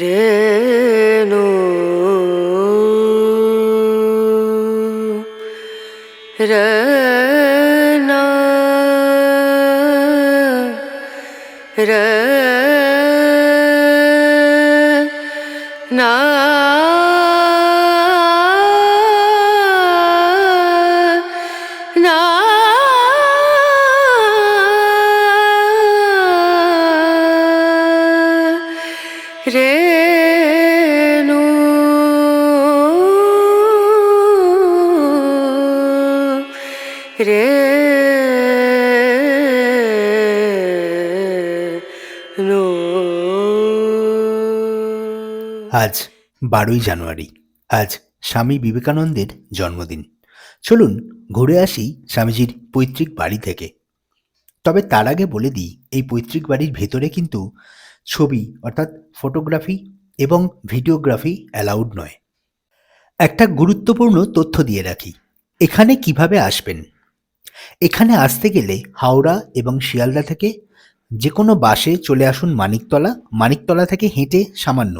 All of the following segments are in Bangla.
രേണു. രന ര നാ রে। আজ বারোই জানুয়ারি, আজ স্বামী বিবেকানন্দের জন্মদিন। চলুন ঘুরে আসি স্বামীজির পৈতৃক বাড়ি থেকে। তবে তার আগে বলে দিই, এই পৈতৃক বাড়ির ভেতরে কিন্তু ছবি অর্থাৎ ফটোগ্রাফি এবং ভিডিওগ্রাফি অ্যালাউড নয়। একটা গুরুত্বপূর্ণ তথ্য দিয়ে রাখি, এখানে কীভাবে আসবেন? এখানে আসতে গেলে হাওড়া এবং শিয়ালদা থেকে যে কোনো বাসে চলে আসুন মানিকতলা। মানিকতলা থেকে হেঁটে সামান্য।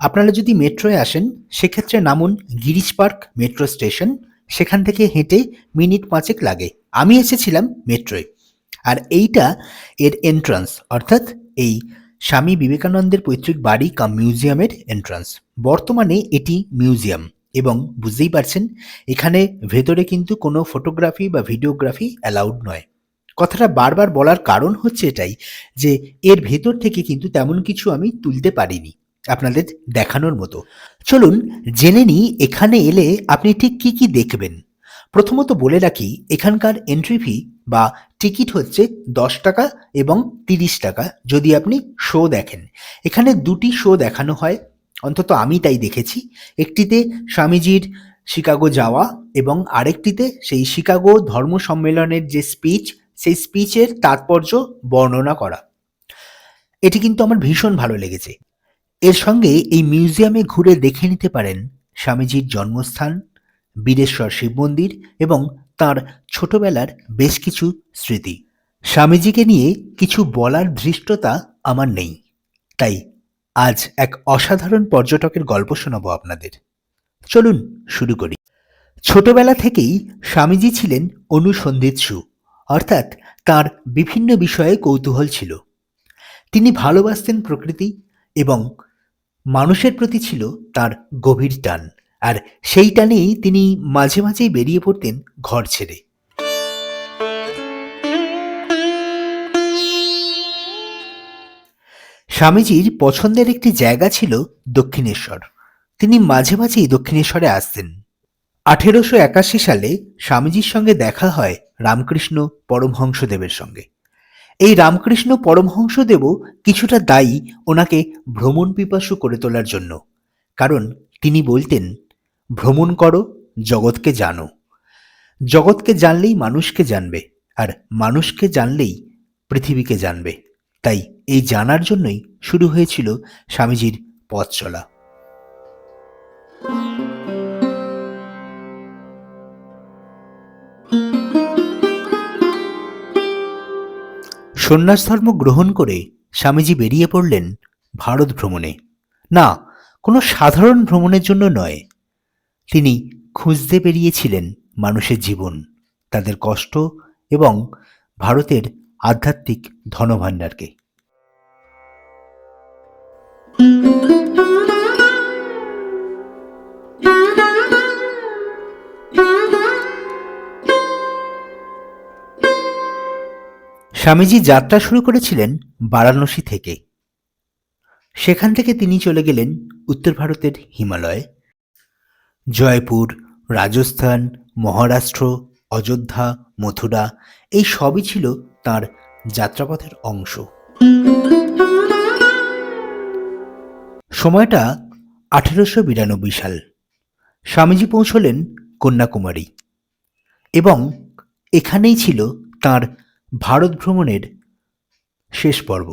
আপনারা যদি মেট্রোয় আসেন, সেক্ষেত্রে নামুন গিরিশ পার্ক মেট্রো স্টেশন। সেখান থেকে হেঁটে মিনিট পাঁচেক লাগে। আমি এসেছিলাম মেট্রোয়। আর এইটা এর এন্ট্রান্স অর্থাৎ এই স্বামী বিবেকানন্দের পৈতৃক বাড়ি কাম মিউজিয়ামের এন্ট্রান্স বর্তমানে এটি মিউজিয়াম এবং বুঝতেই পারছেন, এখানে ভেতরে কিন্তু কোনো ফটোগ্রাফি বা ভিডিওগ্রাফি অ্যালাউড নয়। কথাটা বারবার বলার কারণ হচ্ছে এটাই, যে এর ভেতর থেকে কিন্তু তেমন কিছু আমি তুলতে পারিনি আপনাদের দেখানোর মতো। চলুন জেনে নিই, এখানে এলে আপনি ঠিক কি কি দেখবেন। প্রথমত বলে রাখি, এখানকার এন্ট্রি ফি বা টিকিট হচ্ছে দশ টাকা এবং তিরিশ টাকা, যদি আপনি শো দেখেন। এখানে দুটি শো দেখানো হয় অন্তত আমি তাই দেখেছি। একটিতে স্বামীজির শিকাগো যাওয়া এবং আরেকটিতে সেই শিকাগো ধর্ম সম্মেলনের যে স্পিচ সেই স্পিচের তাৎপর্য বর্ণনা করা। এটি কিন্তু আমার ভীষণ ভালো লেগেছে। এর সঙ্গে এই মিউজিয়ামে ঘুরে দেখে নিতে পারেন স্বামীজির জন্মস্থান, বীরেশ্বর শিব মন্দির এবং তার ছোটবেলার বেশ কিছু স্মৃতি। স্বামীজিকে নিয়ে কিছু বলার ধৃষ্টতা আমার নেই, তাই আজ এক অসাধারণ পর্যটকের গল্প শোনাবো আপনাদের। চলুন শুরু করি। ছোটবেলা থেকেই স্বামীজি ছিলেন অনুসন্ধিৎসু অর্থাৎ তার বিভিন্ন বিষয়ে কৌতূহল ছিল। তিনি ভালোবাসতেন প্রকৃতি এবং মানুষের প্রতি ছিল তার গভীর টান, আর সেই টানেই তিনি মাঝে মাঝেই বেরিয়ে পড়তেন ঘর ছেড়ে। স্বামীজির পছন্দের একটি জায়গা ছিল দক্ষিণেশ্বর। তিনি মাঝে মাঝেই দক্ষিণেশ্বরে আসতেন। আঠেরোশো একাশি সালে স্বামীজির সঙ্গে দেখা হয় রামকৃষ্ণ পরমহংসদেবের সঙ্গে। এই রামকৃষ্ণ পরমহংসদেবও কিছুটা দায়ী ওনাকে ভ্রমণ পিপাসু করে তোলার জন্য। কারণ তিনি বলতেন, ভ্রমণ করো, জগৎকে জানো। জগৎকে জানলেই মানুষকে জানবে, আর মানুষকে জানলেই পৃথিবীকে জানবে। তাই এই জানার জন্যই শুরু হয়েছিল স্বামীজির পথ চলা। সন্ন্যাস ধর্ম গ্রহণ করে স্বামীজি বেরিয়ে পড়লেন ভারত ভ্রমণে। না, কোনো সাধারণ ভ্রমণের জন্য নয়। তিনি খুঁজতে বেরিয়েছিলেন মানুষের জীবন, তাদের কষ্ট এবং ভারতের আধ্যাত্মিক ধনভাণ্ডারকে। স্বামীজি যাত্রা শুরু করেছিলেন বারাণসী থেকে। সেখান থেকে তিনি চলে গেলেন উত্তর ভারতের হিমালয়। জয়পুর, রাজস্থান, মহারাষ্ট্র অযোধ্যা, মথুরা, এই সবই ছিল তার যাত্রাপথের অংশ। সময়টা আঠেরোশো বিরানব্বই সাল। স্বামীজি পৌঁছলেন কন্যাকুমারী এবং এখানেই ছিল তার ভারত ভ্রমণের শেষ পর্ব।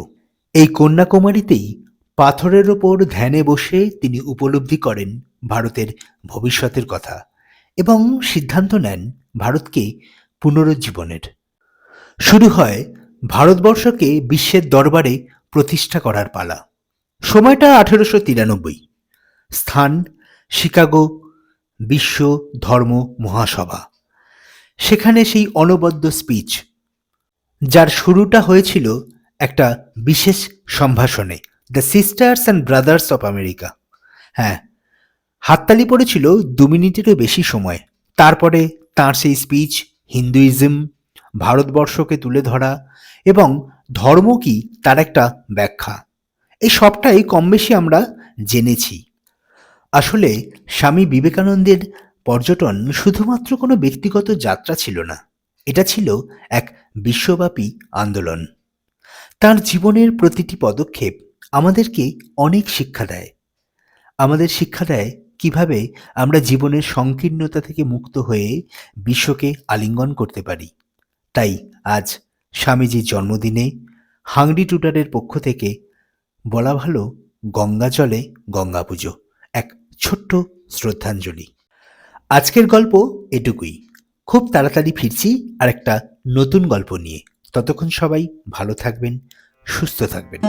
এই কন্যাকুমারীতেই পাথরের ওপর ধ্যানে বসে তিনি উপলব্ধি করেন ভারতের ভবিষ্যতের কথা এবং সিদ্ধান্ত নেন ভারতকে পুনরুজ্জীবনের। শুরু হয় ভারতবর্ষকে বিশ্বের দরবারে প্রতিষ্ঠা করার পালা। সময়টা আঠেরোশো তিরানব্বই। স্থান শিকাগো বিশ্ব ধর্ম মহাসভা। সেখানে সেই অনবদ্য স্পিচ যার শুরুটা হয়েছিল একটা বিশেষ সম্ভাষণে the sisters and brothers of America হ্যাঁ হাততালি পড়েছিল দু মিনিটেরও বেশি সময়। তারপরে তার সেই স্পিচ হিন্দুইজম ভারতবর্ষকে তুলে ধরা এবং ধর্ম কি তার একটা ব্যাখ্যা। এই সবটাই কম বেশি আমরা জেনেছি। আসলে স্বামী বিবেকানন্দের পর্যটন শুধুমাত্র কোনো ব্যক্তিগত যাত্রা ছিল না, এটা ছিল এক বিশ্বব্যাপী আন্দোলন। তার জীবনের প্রতিটি পদক্ষেপ আমাদেরকে অনেক শিক্ষা দেয়। আমাদের শিক্ষা দেয় কীভাবে আমরা জীবনের সংকীর্ণতা থেকে মুক্ত হয়ে বিশ্বকে আলিঙ্গন করতে পারি। তাই আজ স্বামীজির জন্মদিনে হাংডি টুটারের পক্ষ থেকে বলা ভালো গঙ্গা জলে গঙ্গা পুজো, এক ছোট্ট শ্রদ্ধাঞ্জলি। আজকের গল্প এটুকুই। খুব তাড়াতাড়ি ফিরছি আর একটা নতুন গল্প নিয়ে। ততক্ষণ সবাই ভালো থাকবেন, সুস্থ থাকবেন।